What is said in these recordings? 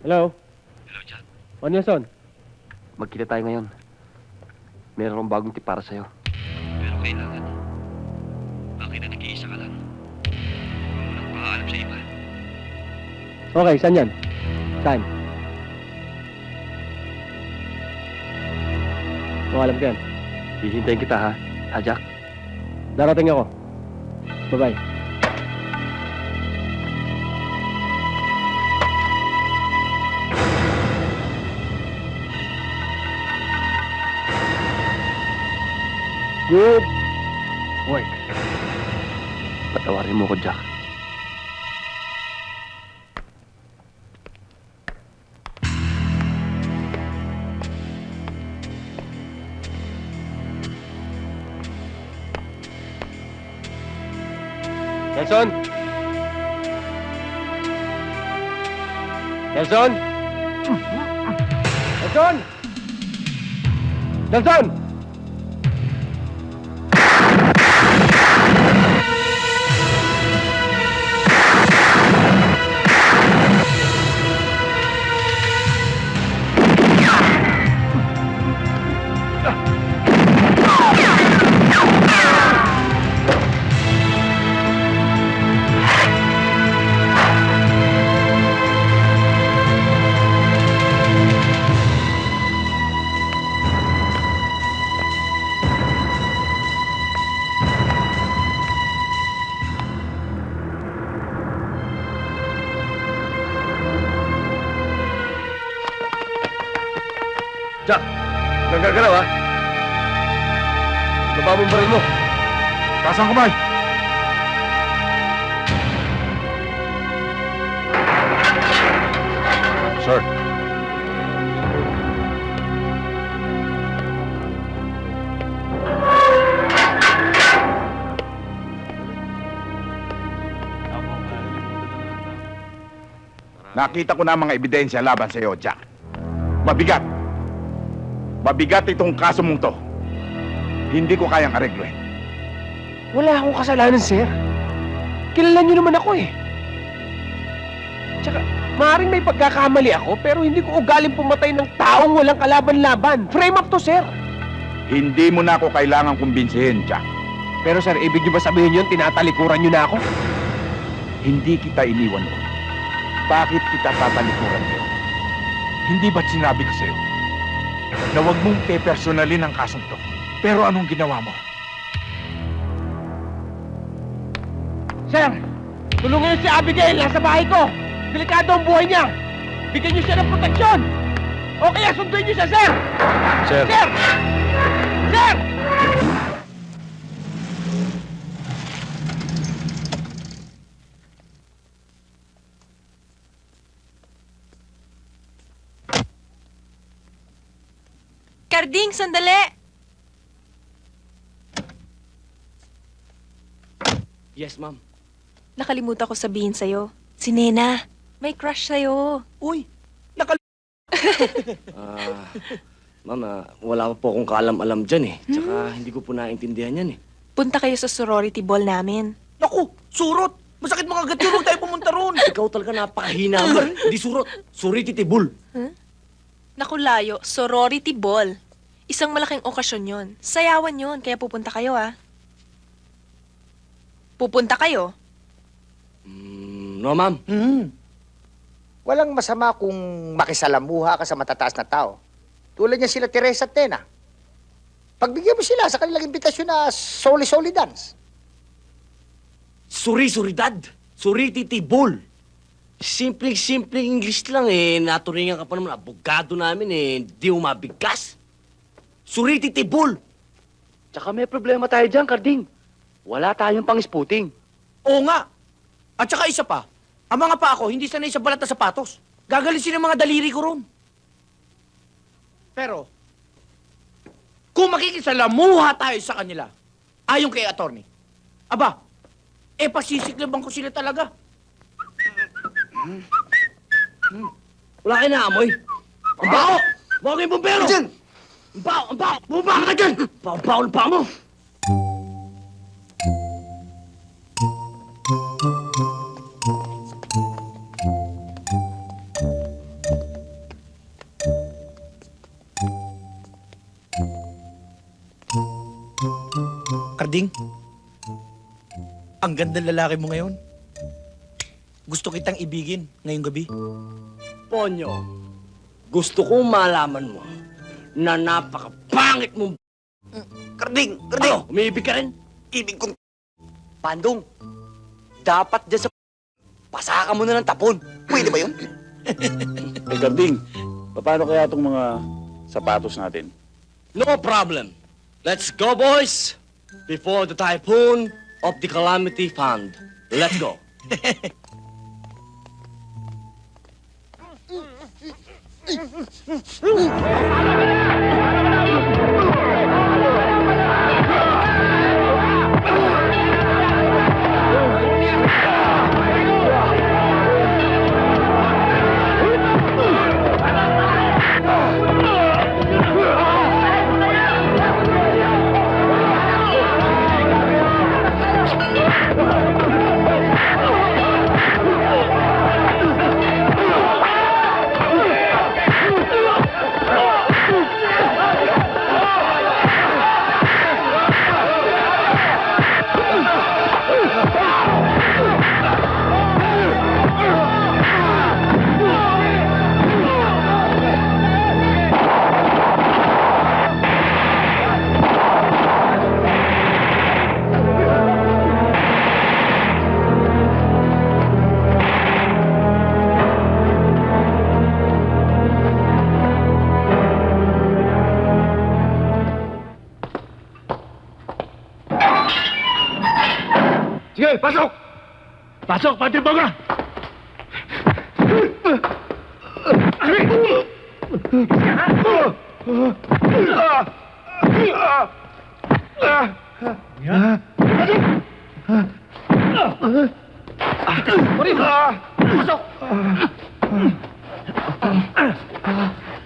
Hello? Hello, Jack. O, Nelson? Magkita tayo ngayon. Meron akong bagong tip para sa'yo. Pero kailangan. Bakit na nag-iisa ka lang? Paalam sa iba. Okay, saan yan? Saan? O, alam ko yan. Hihintayin kita, ha? Ha, Jack? Darating ako. Bye-bye. Good work. Patawarin mo ko, Jack. Nelson? Nelson? Nelson? Nelson? Jack, nagagalaw ha? Baba mo baril mo. Taas ang kamay! Sir. Nakita ko na ang mga ebidensya laban sa iyo, Jack. Mabigat. Mabigat itong kaso mong to. Hindi ko kayang aregluhin. Wala akong kasalanan, sir. Kilala niyo naman ako eh. Tsaka, maaaring may pagkakamali ako, pero hindi ko ugaling pumatay ng taong walang kalaban-laban. Frame up to, sir. Hindi mo na ako kailangang kumbinsihin, Jack. Pero sir, ibig niyo ba sabihin yun, tinatalikuran niyo na ako? Hindi kita iniwan noon. Bakit kita tatalikuran ngayon? Hindi ba't sinabi ko sa'yo na huwag mong pepersonalin ang kasong to? Pero anong ginawa mo? Sir, tulungan niyo si Abigail, nasa bahay ko. Delikado ang buhay niya. Bigyan niyo siya ng proteksyon. O kaya sunduin niyo siya, sir! Sir. Sir! Sir! Karding, sandali! Yes, ma'am. Nakalimutan ko sabihin sa'yo. Si Nena, may crush sa'yo. Uy, Ah, ma'am, ah, wala pa po akong kaalam-alam dyan eh. Tsaka hindi ko po naintindihan yan eh. Punta kayo sa sorority ball namin. naku, surot! Masakit mga yun, huwag tayo pumunta roon. Ikaw talaga napakahina mo. Hindi surot. Suri titibul. Naku, layo, sorority ball. Isang malaking okasyon yon. Sayawan yon, kaya pupunta kayo ah. Pupunta kayo? Mm, no, ma'am. Hmm. Walang masama kung makisalamuha ka sa matataas na tao. Tulad niya sila Teresa at Tena. Pagbigyan mo sila sa kanilang imbitasyon na soli-soli dance. Suri-suridad. Suri titibul. Simpleng-simpleng English lang eh. Naturingan ka pa naman. Abogado namin eh. Hindi umabigkas. Suri titibul. Tsaka may problema tayo dyan, Karding. Wala tayong pang-spooting. Oo nga. At saka isa pa, ang mga pa ako hindi sanay sa balat na sapatos. Gagalisin ang mga daliri ko ron. Pero, kung makikisalamuha tayo sa kanila, ayon kay attorney, aba, eh pasisiklaban ko sila talaga. Wala kayo naamoy. Ang bao! Bawa kayong bumbero! Diyan! Ang Baw! Ang baw! Bumaba ka dyan! Baw-baw ang paa ang ganda lalaki mo ngayon. Gusto kitang ibigin ngayong gabi. Ponyo, gusto kong malaman mo na napakapangit mong... Karding! Karding! Ano, umiibig ka rin? Ibig kong... Pandong! Dapat dyan sa... Pasaka mo na ng tapon. Pwede ba yun? Eh, Garding, paano kaya itong mga sapatos natin? No problem. Let's go, boys! Before the typhoon of the calamity fund. Let's go. Ay! Sige, pasok! Pasok, Pati Baga!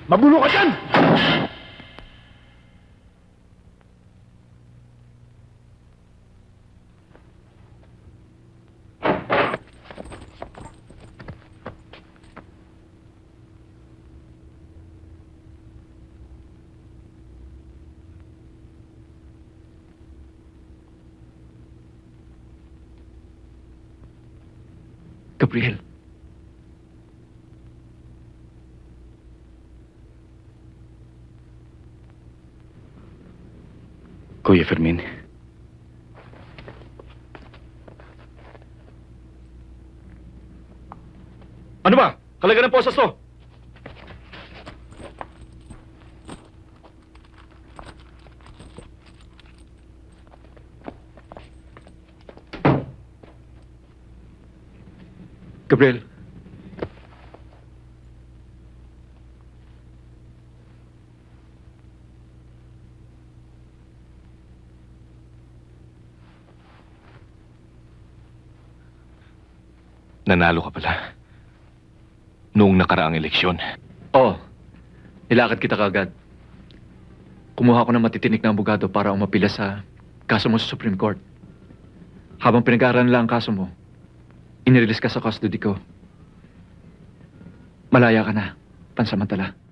Magulo ka dyan! Gabriel. Kuya Fermin. Ano ba? Kalaga ng posas to! Gabriel. Nanalo ka pala. Noong nakaraang eleksyon. Oo. Nilakad kita kagad. Kumuha ako ng matitinik na abogado para umapila sa kaso mo sa Supreme Court. Habang pinag-aaral lang ang kaso mo, inirelease ka sa custody ko. Malaya ka na, pansamantala.